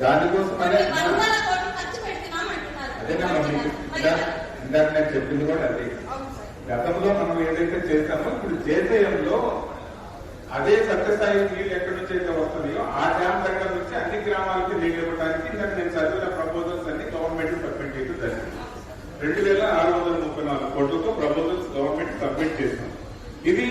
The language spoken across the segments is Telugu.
దానికోసం ఇందాక నేను చెప్పింది కూడా అదే. గతంలో మనం ఏదైతే చేస్తామో ఇప్పుడు జేజేఎంలో అదే సత్యసాయి నీళ్ళు ఎక్కడి నుంచి అయితే వస్తున్నాయో ఆ డ్యామ్ దగ్గర నుంచి అన్ని గ్రామాలకి నీళ్ళు ఇవ్వడానికి ఇందాక నేను చదివిన ప్రపోజల్స్ అన్ని గవర్నమెంట్ సబ్మిట్ చేయడం జరిగింది. రెండు వేల ఆరు వందల ముప్పై నాలుగు కోట్లతో ప్రపోజల్స్ గవర్నమెంట్ సబ్మిట్ చేస్తాం. ఇది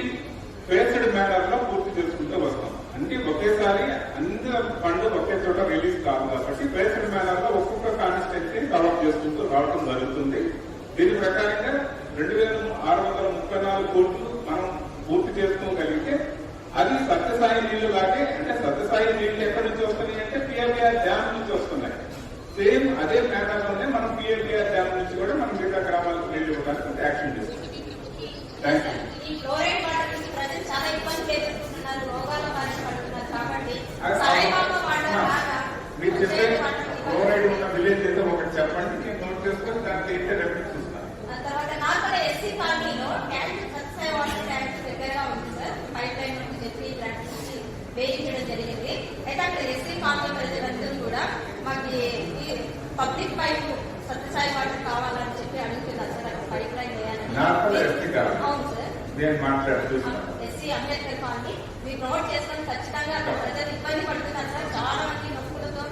ఫేస్డ్ మేనర్లో పూర్తి చేసుకుంటూ వస్తాం. అంటే కానీ అన్ని ఫండ్ ఒకే చోట రిలీజ్ కాదు కాబట్టి ఫేస్డ్ మేనర్లో ఒక్కొక్క కాన్స్టెన్సీ డెవలప్ చేసుకుంటూ రావడం జరుగుతుంది. దీని ప్రకారంగా రెండు వేల ఆరు వందల ముప్పై నాలుగు కోట్లు మనం పూర్తి చేసుకోగలిగితే అది సత్యసాయి నీళ్ళు లాగే అంటే సత్యసాయి నీళ్ళు ఎక్కడి నుంచి వస్తున్నాయి అంటే పిఎల్ఆర్ డ్యామ్ నుంచి వస్తున్నాయి. సేమ్ అదే మేనర్లోనే మనం పిఎల్ఆర్ డ్యామ్ నుంచి కూడా మనం మిగతా గ్రామాలకు నీళ్ళు ఇవ్వడానికి యాక్షన్ చేస్తాం థ్యాంక్ యూ ఈ ఫ్లోరైడ్ వాటర్ నుంచి ప్రజలు చాలా ఇబ్బందులు ఎదుర్కొంటున్నారు రోగాల బారిన పడుతున్నారు కాబట్టి అది- సాయిబాబా వాటర్ లాగా మీరు చెప్పే ఫ్లోరైడ్ వాటర్ విలేజ్ ఏదో ఒకటి చెప్పండి నేను నోట్ చేసుకొని దానికి ఏంటో రెఫరెన్స్ చూస్తాను. వేయించడం జరిగింది. అయితే అక్కడ ఎస్సీ ప్రజలందరూ కూడా మాకు పబ్లిక్ పైప్ సత్యసాయి వాటర్ కావాలని చెప్పి అడుగుతున్నారు సార్. అక్కడ పైప్ లైన్ వేయాలని. అవును సార్. నేను మాట్లాడి చూస్తాను ఎస్సీ అంబేద్కర్ కాలనీ మీరు ప్రమోట్ చేస్తాం ఖచ్చితంగా అక్కడ ప్రజలు ఇబ్బంది పడుతున్నారు సార్. చాలా మంది నొప్పులతో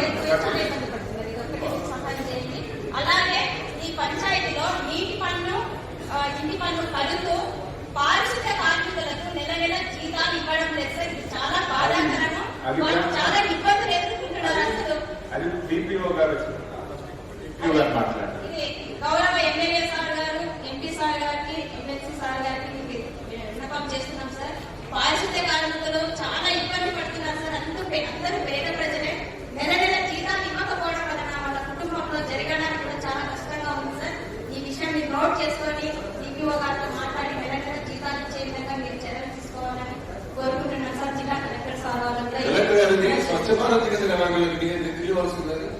ఎక్కువ చాలా ఇబ్బంది పడుతున్నారు ఇది ఒకటి మీకు సహాయం చేయండి అలాగే ఈ పంచాయతీలో నీటి పన్ను ఆ, పారిశుద్ధ కార్మికులకు నెల నెల జీతాలు ఇవ్వడం లేదు సార్ ఇది చాలా బాధాకరము. అది- వాళ్ళు చాలా ఇబ్బందులు ఎదుర్కొంటున్నారు అసలు. గౌరవ ఎమ్మెల్యే సార్ గారు ఎంపీ సార్ గారికి ఎమ్మెల్సీ సార్ గారికి విన్నపం చేస్తున్నాం సార్. పారిశుద్ధ్య కార్మికులు చాలా కోరుకుంటున్నాను సార్ జిల్లా కలెక్టర్ సార్ వాళ్ళందరూ కలెక్టర్ గారికి స్వచ్ఛ భారత్ కింద మనకి తెలియవలసిందని